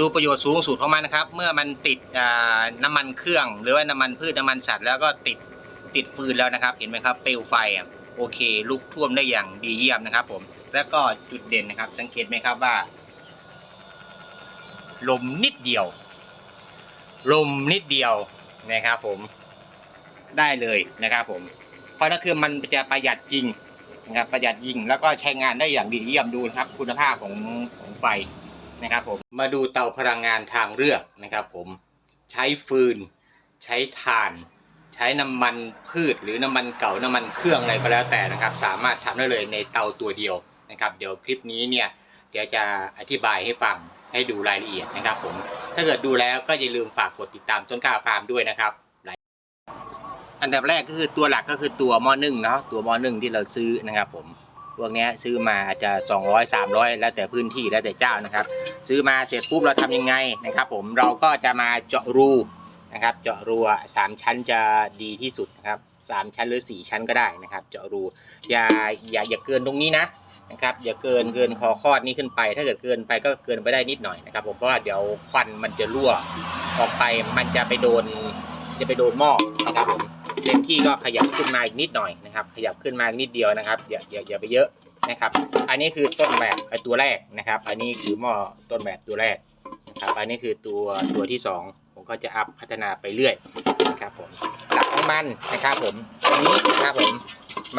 ดูประโยชน์สูงสุดของมันนะครับ เมื่อมันติดน้ำมันเครื่อง หรือว่าน้ำมันพืชน้ำมันสัตว์แล้วก็ติดติดฟืนแล้วนะครับ เห็นไหมครับเปลวไฟโอเคลุกท่วมได้อย่างดีเยี่ยมนะครับ ผม แล้วก็จุดเด่นนะครับ สังเกตไหมครับว่า ลมนิดเดียว ลมนิดเดียวนะครับ ผมได้เลยนะครับ ผม เพราะนั่นคือมันจะประหยัดจริงนะครับประหยัดยิงแล้วก็ใช้งานได้อย่างดีเยี่ยมดูนะครับ คุณภาพของของไฟ นะครับผมมาดูเตาพลังงานทางเลือกนะครับ ผมใช้ฟืน ใช้ถ่าน ใช้น้ำมันพืชหรือน้ำมันเก่าน้ำมันเครื่องอะไรก็แล้วแต่นะครับ สามารถทำได้เลยในเตาตัวเดียวนะครับ เดี๋ยวคลิปนี้เนี่ยเดี๋ยวจะอธิบายให้ฟังให้ดูรายละเอียดนะครับ ผม ถ้าเกิดดูแล้วก็อย่าลืมฝากกดติดตามต้นกล้าฟาร์มด้วยนะครับอันดับแรกก็คือตัวหลักก็คือตัวหม้อนึ่งเนาะตัวหม้อนึ่งที่เราซื้อนะครับผม พวกนี้ซื้อมาอาจจะ 200 300 แล้วแต่พื้นที่แล้วแต่เจ้านะครับ ซื้อมาเสร็จปุ๊บเราทำยังไงนะครับ ผมเราก็จะมาเจาะรูนะครับ เจาะรูสามชั้นจะดีที่สุดนะครับสามชั้นหรือสี่ชั้นก็ได้นะครับ เจาะรูอย่าอย่าอย่าเกินตรงนี้นะนะครับ อย่าเกินเกินคอคอดนี้ขึ้นไป ถ้าเกิดเกินไปก็เกินไปได้นิดหน่อยนะครับ ผมเพราะว่าเดี๋ยวควันมันจะรั่วออกไปมันจะไปโดนจะไปโดนหม้อนะครับผม เต็มที่ก็ขยับขึ้นมาอีกนิดหน่อยนะครับ ขยับขึ้นมากนิดเดียวนะครับอย่าอย่าอย่าไปเยอะนะครับ อันนี้คือต้นแบบไอ้ตัวแรกนะครับ อันนี้คือหม้อต้นแบบตัวแรกนะครับอันนี้คือตัวตัวที่สองผมก็จะอัพพัฒนาไปเรื่อยนะครับผมหลักของมันนะครับผมตรงนี้นะครับผม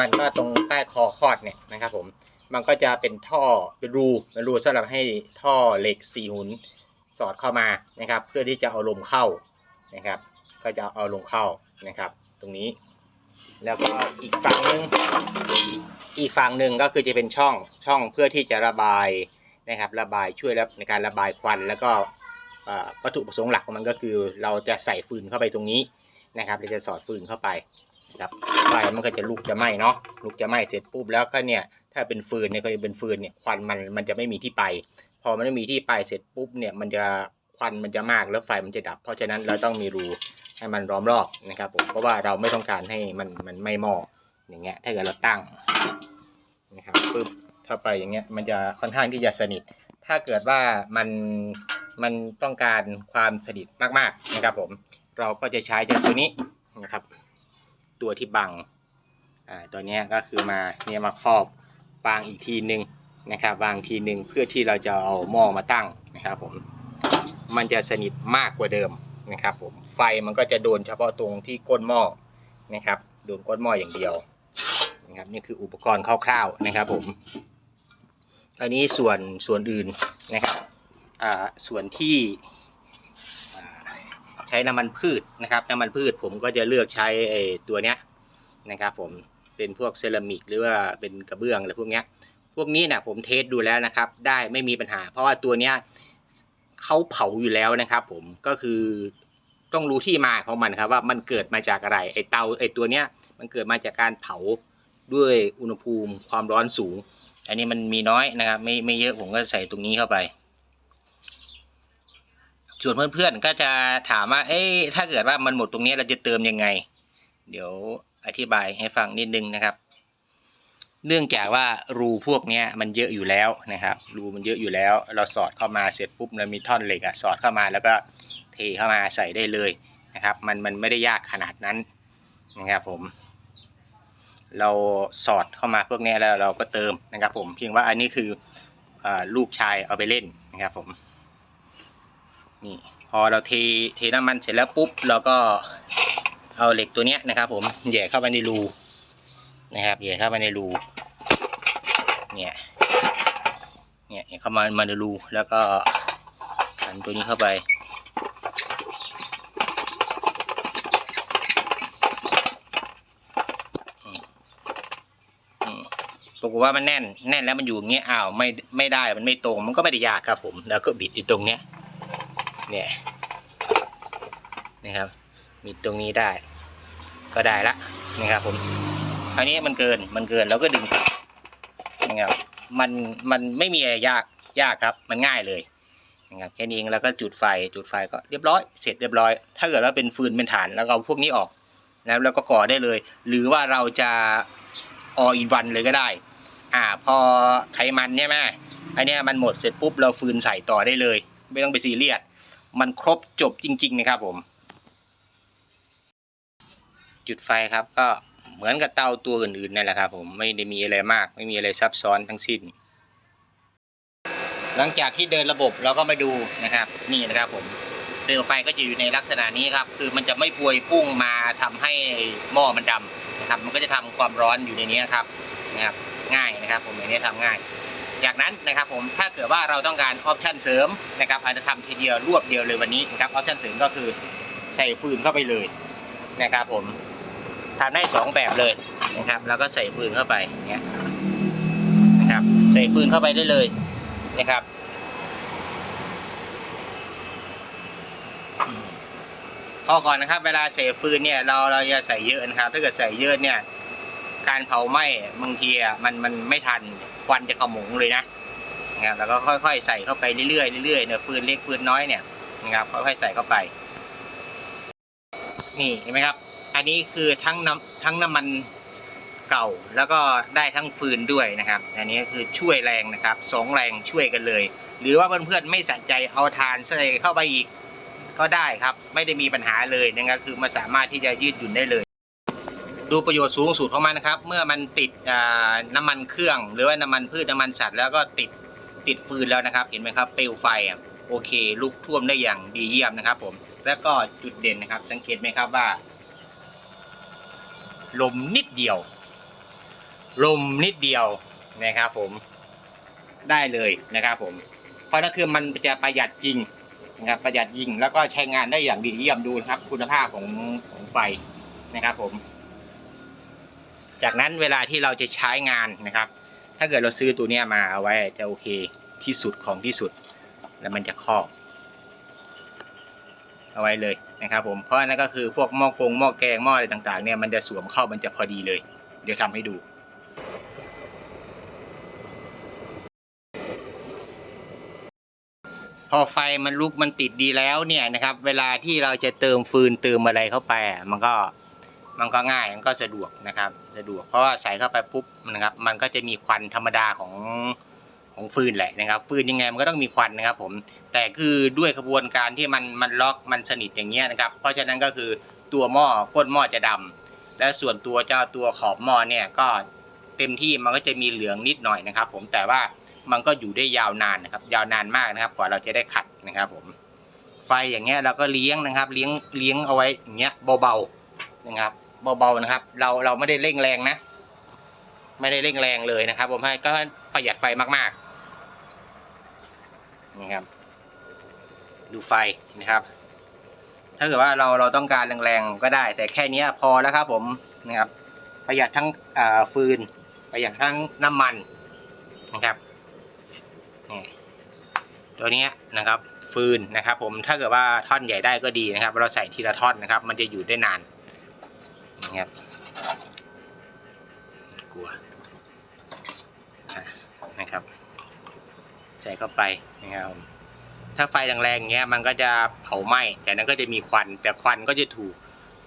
มันก็ตรงใต้คอคอดเนี่ยนะครับผมมันก็จะเป็นท่อเป็นรูเป็นรูสำหรับให้ท่อเหล็กสี่หุนสอดเข้ามานะครับ เพื่อที่จะเอาลมเข้านะครับ ก็จะเอาลงเข้านะครับ ตรงนี้ แล้วก็อีกฝั่งหนึ่งอีกฝั่งหนึ่งก็คือจะเป็นช่องช่องเพื่อที่จะระบายนะครับ ระบายช่วยในการระบายควัน แล้วก็อ่อวัตถุประสงค์หลักของมันก็คือ เราจะใส่ฟืนเข้าไปตรงนี้นะครับเราจะสอดฟืนเข้าไปนะครับไฟมันก็จะลุกจะไหม้เนาะลุกจะไหม้เสร็จปุ๊บแล้วก็เนี่ยถ้าเป็นฟืนเนี่ยก็จะเป็นฟืนเนี่ยควันมันมันจะไม่มีที่ไป พอมันไม่มีที่ไปเสร็จปุ๊บเนี่ยมันจะควันมันจะมากแล้วไฟมันจะดับ เพราะฉะนั้นเราต้องมีรู ให้มันล้อมรอบนะครับผมเพราะว่าเราไม่ต้องการให้มันมันไม่หมออย่างเงี้ยถ้าเกิดเราตั้งนะครับปึ๊บเข้าไปอย่างเงี้ยมันจะค่อนข้างที่จะสนิท ถ้าเกิดว่ามันมันต้องการความสนิทมากๆนะครับผมเราก็จะใช้เจ้าตัวนี้นะครับ ตัวที่บังอ่าตัวนี้ก็คือมาเนี่ยมาครอบวางอีกทีหนึ่งนะครับวางทีหนึ่งเพื่อที่เราจะเอาหม้อมาตั้งนะครับผมมันจะสนิทมากกว่าเดิม นะครับผมไฟมันก็จะโดนเฉพาะตรงที่ก้นหม้อนะครับโดนก้นหม้ออย่างเดียวนะครับนี่คืออุปกรณ์คร่าวๆนะครับผมอันนี้ส่วนส่วนอื่นนะครับอ่าส่วนที่ใช้น้ำมันพืชนะครับน้ำมันพืชผมก็จะเลือกใช้ตัวเนี้ยนะครับผมเป็นพวกเซรามิกหรือว่าเป็นกระเบื้องอะไรพวกเนี้ยพวกนี้นะผมเทสดูแล้วนะครับ ได้ไม่มีปัญหา เพราะว่าตัวเนี้ย เขาเผาอยู่แล้วนะครับผมก็คือต้องรู้ที่มาของมันครับว่ามันเกิดมาจากอะไรไอเตาไอตัวเนี้ยมันเกิดมาจากการเผาด้วยอุณหภูมิความร้อนสูง อันนี้มันมีน้อยนะครับ ไม่ไม่เยอะผมก็ใส่ตรงนี้เข้าไป ส่วนเพื่อนๆก็จะถามว่าเอ้ถ้าเกิดว่ามันหมดตรงนี้เราจะเติมยังไง เดี๋ยวอธิบายให้ฟังนิดนึงนะครับ เนื่องจากว่ารูพวกนี้มันเยอะอยู่แล้วนะครับ รูมันเยอะอยู่แล้ว เราสอดเข้ามาเสร็จปุ๊บเรามีท่อนเหล็กอะสอดเข้ามาแล้วก็เทเข้ามาใส่ได้เลยนะครับ มันมันไม่ได้ยากขนาดนั้นนะครับผม เราสอดเข้ามาพวกนี้แล้วเราก็เติมนะครับผมเพียงว่าอันนี้คืออลูกชายเอาไปเล่นนะครับผมนี่พอเราเทเทน้ำมันเสร็จแล้วปุ๊บเราก็เอาเหล็กตัวนี้นะครับ ผมแหย่เข้าไปในรู นะครับเหยียดเข้ามาในรูเนี่ยเนี่ยเข้ามามาในรูแล้วก็หันตัวนี้เข้าไปปรากฏว่ามันแน่นแน่นแล้วมันอยู่อย่างเงี้ยอ้าวไม่ไม่ได้มันไม่ตรง มันก็ไม่ได้ยากครับ ผม แล้วก็บิดอยู่ตรงเนี้ยเนี่ยนะครับบิดตรงนี้ได้ ก็ได้ละนะครับผม คราวนี้มันเกินมันเกินแล้วก็ดึงกลับนะครับมันมันไม่มีอะไรยากยากครับ มันง่ายเลยนะครับแค่นี้เองแล้วก็จุดไฟจุดไฟก็เรียบร้อยเสร็จเรียบร้อย ถ้าเกิดว่าเป็นฟืนเป็นถ่านแล้วเอาพวกนี้ออกแล้วแล้วก็ก่อได้เลย หรือว่าเราจะออินวันเลยก็ได้ อ่าพอไขมันใช่ไหมอันนี้มันหมดเสร็จปุ๊บเราฟืนใส่ต่อได้เลย ไม่ต้องไปซีเรียสมันครบจบจริง ๆ นะครับผม จุดไฟครับก็ เหมือนกับเตาตัวอื่นๆนั่นแหละครับผมไม่ได้มีอะไรมาก ไม่มีอะไรซับซ้อนทั้งสิ้น หลังจากที่เดินระบบเราก็มาดูนะครับ นี่นะครับผมเปลวไฟก็จะอยู่ในลักษณะนี้ครับ คือมันจะไม่พวยพุ่งมาทำให้หม้อมันดำนะครับ มันก็จะทำความร้อนอยู่ในนี้ครับนะครับ ง่ายนะครับ ผมอย่างนี้ทำง่าย จากนั้นนะครับผมถ้าเกิดว่าเราต้องการออปชันเสริมนะครับอาจจะทำทีเดียวรวบเดียวเลยวันนี้นะครับออปชันเสริมก็คือใส่ฟืนเข้าไปเลยนะครับผม ทำได้สองแบบเลยนะครับ แล้วก็ใส่ฟืนเข้าไปเงี้ยนะครับ ใส่ฟืนเข้าไปได้เลยนะครับพอก่อนนะครับ เวลาใส่ฟืนเนี่ยเราเราจะใส่เยอะนะครับ ถ้าเกิดใส่เยอะเนี่ย การเผาไหม้บางทีอะมันมันไม่ทันควันจะขโมงเลยนะนะครับแล้วก็ค่อย ๆ ใส่เข้าไปเรื่อยๆเรื่อยๆเนี่ยฟืนเล็กฟืนน้อยเนี่ยนะครับค่อยๆใส่เข้าไป นี่เห็นไหมครับ อันนี้คือทั้งน้ำทั้งน้ำมันเก่าแล้วก็ได้ทั้งฟืนด้วยนะครับ อันนี้คือช่วยแรงนะครับสองแรงช่วยกันเลย หรือว่าเพื่อนๆไม่สนใจเอาทานใส่เข้าไปอีกก็ได้ครับ ไม่ได้มีปัญหาเลยนะครับคือมันสามารถที่จะยืดหยุ่นได้เลย ดูประโยชน์สูงสุดของมันนะครับ เมื่อมันติดน้ำมันเครื่อง หรือว่าน้ำมันพืชน้ำมันสัตว์แล้วก็ติดติดฟืนแล้วนะครับ เห็นไหมครับเปลวไฟโอเคลุกท่วมได้อย่างดีเยี่ยมนะครับ ผม แล้วก็จุดเด่นนะครับ สังเกตไหมครับว่า ลมนิดเดียว ลมนิดเดียวนะครับผมได้เลยนะครับผม เพราะนั่นคือมันจะประหยัดจริงนะครับประหยัดยิงแล้วก็ใช้งานได้อย่างดีเยี่ยมดูนะครับ คุณภาพของของไฟนะครับผม จากนั้นเวลาที่เราจะใช้งานนะครับ ถ้าเกิดเราซื้อตัวเนี้มาเอาไว้จะโอเคที่สุดของที่สุด แล้วมันจะครอบ เอาไว้เลย นะครับผมเพราะนั่นก็คือพวกหม้อกงหม้อแกงหม้ออะไรต่างๆเนี่ยมันจะสวมเข้ามันจะพอดีเลย เดี๋ยวทำให้ดูพอไฟมันลุกมันติดดีแล้วเนี่ยนะครับ เวลาที่เราจะเติมฟืนเติมอะไรเข้าไปอะมันก็มันก็ง่ายมันก็สะดวกนะครับ สะดวกเพราะว่าใส่เข้าไปปุ๊บนะครับ มันก็จะมีควันธรรมดาของ ของฟืนแหละนะครับ ฟืนยังไงมันก็ต้องมีควันนะครับ ผมแต่คือด้วยกระบวนการที่มันมันล็อกมันสนิทอย่างเงี้ยนะครับ เพราะฉะนั้นก็คือตัวหม้อก้นหม้อจะดำและส่วนตัวเจ้าตัวขอบหม้อเนี่ยก็เต็มที่มันก็จะมีเหลืองนิดหน่อยนะครับ ผมแต่ว่ามันก็อยู่ได้ยาวนานนะครับ ยาวนานมากนะครับ กว่าเราจะได้ขัดนะครับ ผม ไฟอย่างเงี้ยเราก็เลี้ยงนะครับ เลี้ยงเลี้ยงเอาไว้อย่างเงี้ยเบาๆนะครับเบาๆนะครับ เราเราไม่ได้เร่งแรงนะ ไม่ได้เร่งแรงเลยนะครับ ผมให้ก็ประหยัดไฟมากๆ นี่ครับ ดูไฟนะครับ ถ้าเกิดว่าเราเราต้องการแรงๆก็ได้ แต่แค่นี้พอแล้วครับผมนะครับ ประหยัดทั้งฟืน ประหยัดทั้งน้ำมันนะครับตัวนี้นะครับ ฟืนนะครับ ผมถ้าเกิดว่าท่อนใหญ่ได้ก็ดีนะครับ เราใส่ทีละท่อนนะครับ มันจะอยู่ได้นานนะครับกลัวอะนะครับ ใส่เข้าไปนะครับถ้าไฟแรงๆเงี้ยมันก็จะเผาไหม้แต่นั้นก็จะมีควัน แต่ควันก็จะถูก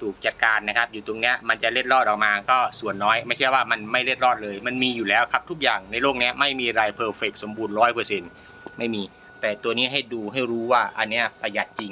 ถูกจัดการนะครับ อยู่ตรงเนี้ยมันจะเล็ดรอดออกมาก็ส่วนน้อย ไม่ใช่ว่ามันไม่เล็ดรอดเลย มันมีอยู่แล้วครับทุกอย่างในโลกเนี้ยไม่มีอะไรเพอร์เฟกสมบูรณ์ร้อยเปอร์เซ็นต์ไม่มี แต่ตัวนี้ให้ดูให้รู้ว่าอันเนี้ยประหยัดจริง